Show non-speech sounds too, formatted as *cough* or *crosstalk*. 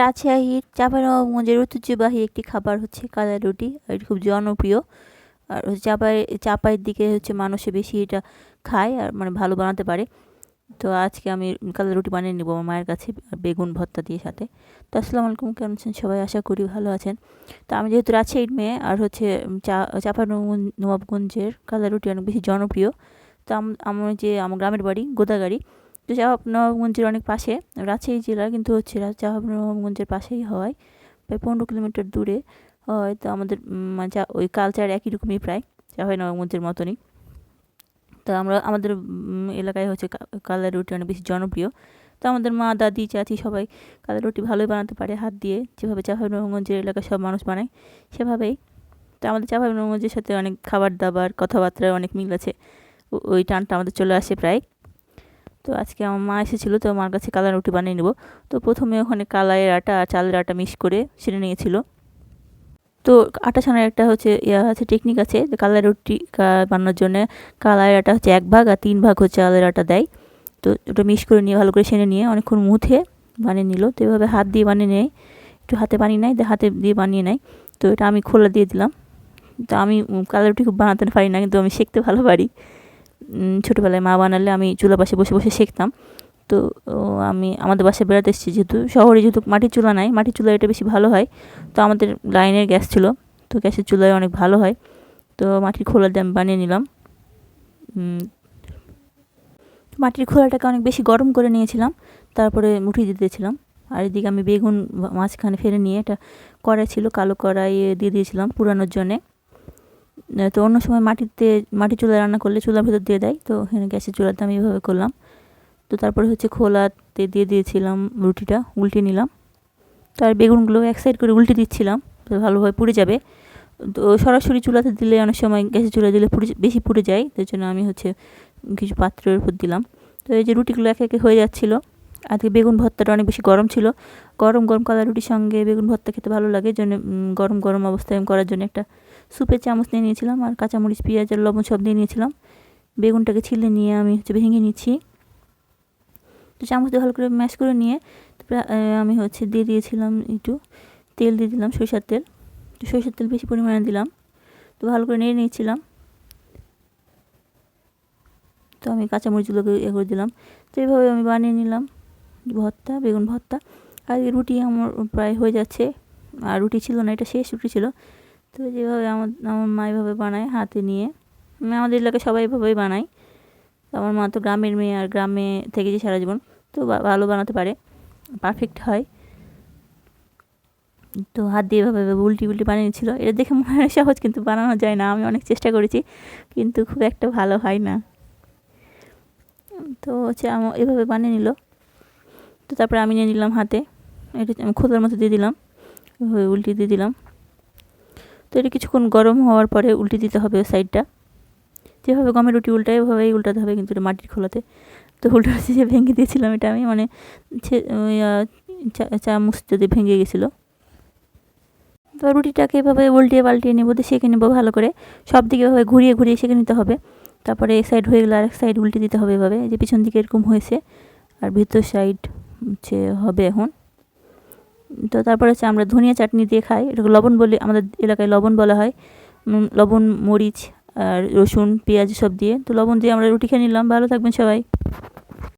রাজশাহীর চাঁপাইনবাবগঞ্জের ঐতিহ্যবাহী একটি খাবার হচ্ছে কালা রুটি, আর এটি খুব জনপ্রিয়। আর চাপাই, চাপাইয়ের দিকে হচ্ছে মানুষে বেশি এটা খায় আর মানে ভালো বানাতে পারে। তো আজকে আমি কালা রুটি বানিয়ে নেব আমার মায়ের কাছে বেগুন ভর্তা দিয়ে সাথে। তো আসসালামু আলাইকুম, কেমন আছেন সবাই? আশা করি ভালো আছেন। তো আমি যেহেতু রাজশাহীর মেয়ে, আর হচ্ছে চা চাপা নবাবগঞ্জের কালা রুটি অনেক বেশি জনপ্রিয়। তো আমার যে আমার গ্রামের বাড়ি গোদাগাড়ি তো নবাবগঞ্জের অনেক পাশে, রাজশাহী জেলা কিন্তু হচ্ছে নবাবগঞ্জের পাশেই হয়, প্রায় পনেরো কিলোমিটার দূরে হয়, তো আমাদের মানে ওই কালচার একই রকমই প্রায় নবাবগঞ্জের মতনই। তো আমরা, আমাদের এলাকায় হচ্ছে কালার রুটি অনেক বেশি জনপ্রিয়। তো আমাদের মা, দাদি, চাচি সবাই কালার রুটি ভালোই বানাতে পারে, হাত দিয়ে, যেভাবে চাঁপাইনবাবগঞ্জের এলাকায় সব মানুষ বানায়, সেভাবেই। তো আমাদের চাঁপাইনবাবগঞ্জের সাথে অনেক খাবার দাবার কথাবার্তার অনেক মিল আছে ওই টানটা আমাদের চলে আসে প্রায়। তো আজকে আমার মা এসেছিল, তো আমার কাছে কালার রুটি বানিয়ে নেব। তো প্রথমে ওখানে কালাইয়ের আটা আর চালের আটা মিক্স করে সেরে নিয়েছিল। তো আটা ছানার একটা হচ্ছে ইয়া আছে টেকনিক আছে, যে কালাই রুটি বানানোর জন্য কালাইয়ের আটা হচ্ছে এক ভাগ আর তিন ভাগ হচ্ছে চালের আটা দেয়। তো ওটা মিক্স করে নিয়ে, ভালো করে সেনে নিয়ে অনেকক্ষণ মুথে বানিয়ে নিল। তো এভাবে হাত দিয়ে বানিয়ে নেয়, একটু হাতে বানিয়ে নেয়, হাতে দিয়ে বানিয়ে নেয়। তো এটা আমি খোলা দিয়ে দিলাম। তো আমি কালার রুটি খুব বানাতে পারি না, কিন্তু আমি শিখতে ভালো পারি ছোটোবেলায় মা বানালে আমি চুলা পাশে বসে বসে শিখতাম। তো আমি আমাদের বাসায় বেড়াতে এসেছি যেহেতু, শহরে যেহেতু মাটির চুলা নাই, মাটির চুলা এটা বেশি ভালো হয়। তো আমাদের লাইনের গ্যাস ছিল, তো গ্যাসের চুলায় অনেক ভালো হয়। তো মাটির খোলা দিয়ে আমি বানিয়ে নিলাম। মাটির খোলাটাকে অনেক বেশি গরম করে নিয়েছিলাম, তারপরে মুঠি দিতেছিলাম আর এদিকে আমি বেগুন মাঝখানে ফেলে নিয়ে এটা কড়াই ছিল, কালো কড়াই দিয়ে দিয়েছিলাম পুরানোর জন্যে। তো অন্য সময় মাটিতে, মাটি চুলায় রান্না করলে চুলার ভেতর দিয়ে দেয়। তো এখানে গ্যাসের চুলাতে আমি এভাবে করলাম। তো তারপরে হচ্ছে খোলাতে দিয়ে দিয়েছিলাম রুটিটা, উল্টে নিলাম। তার বেগুনগুলো এক সাইড করে উল্টে দিচ্ছিলাম, তো ভালোভাবে পুড়ে যাবে। তো সরাসরি চুলাতে দিলে অনেক সময় গ্যাসের চুলা দিলে পুড়ে, বেশি পুড়ে যায়। তার জন্য আমি হচ্ছে কিছু পাত্রের উপর দিলাম। তো এই যে রুটিগুলো একে একে হয়ে যাচ্ছিল। আজকে বেগুন ভর্তাটা অনেক বেশি গরম ছিল। গরম গরম কালা রুটির সঙ্গে বেগুন ভর্তা খেতে ভালো লাগে। জন্য গরম গরম অবস্থায় করার জন্য একটা সুপের চামচ নিয়ে নিয়েছিলাম আর কাঁচামরিচ, পেঁয়াজ আর লবণ সব দিয়ে নিয়েছিলাম। বেগুনটাকে ছিলে নিয়ে আমি হচ্ছে ভেঙে নিচ্ছি। তো চামচ দিয়ে ভালো করে ম্যাশ করে নিয়ে তারপরে আমি হচ্ছে দিয়ে দিয়েছিলাম একটু তেল দিয়ে দিলাম সরিষার তেল। তো সরিষার তেল বেশি পরিমাণে দিলাম। তো ভালো করে নিয়ে নিয়েছিলাম। তো আমি কাঁচামরিচগুলোকে ইয়ে করে দিলাম। তো এইভাবে আমি বানিয়ে নিলাম। ভর্তা, বেগুন ভর্তা। আর রুটি আমার প্রায় হয়ে যাচ্ছে। আর রুটি ছিল না, এটা শেষ রুটি ছিল। তো যেভাবে আমার আমার মা এভাবে বানায় হাতে নিয়ে। আমাদের এলাকায় সবাই এভাবেই বানায় আমার মা তো গ্রামের মেয়ে আর গ্রামে থেকেছে সারা জীবন, তো ভালো বানাতে পারে। পারফেক্ট হয়। তো হাত দিয়ে এভাবে উল্টি উল্টি বানিয়েছিল এটা দেখে মনে হয় সহজ, কিন্তু বানানো যায় না। আমি অনেক চেষ্টা করেছি, কিন্তু খুব একটা ভালো হয় না। তো হচ্ছে আমার এভাবে বানিয়ে নিল। তো তারপরে আমি নিয়ে নিলাম হাতে। এটা আমি খোদার মতো দিয়ে দিলাম। উল্টি দিয়ে দিলাম। এটা কিছুক্ষণ গরম হওয়ার পরে উল্টে দিতে হবে সাইডটা যেভাবে গমের রুটি উল্টায়, ওভাবেই উল্টাতে হবে কিন্তু মাটির খোলাতে। তো উল্টো *laughs* যে ভেঙে দিয়েছিলাম এটা আমি মানে চামচ যদি ভেঙে গেছিল। তো রুটিটাকে এভাবে উল্টিয়ে পাল্টিয়ে নেব, তো সেঁকে নেব ভালো করে। সব দিকে এভাবে ঘুরিয়ে ঘুরিয়ে সেঁকে নিতে হবে। তারপরে এক সাইড হয়ে গেলে আরেক সাইড উল্টে দিতে হবে এভাবে। যে পিছন দিকে এরকম হয়েছে, আর ভিতর সাইড হচ্ছে, হবে এখন। তো তারপর হচ্ছে আমরা ধনিয়া চাটনি দিয়ে খাই। এটাকে লবণ বলে আমাদের এলাকায় লবণ বলা হয়। লবণ, মরিচ আর রসুন, পেঁয়াজ সব দিয়ে। তো লবণ দিয়ে আমরা রুটি খেয়ে নিলাম। ভালো থাকবেন সবাই।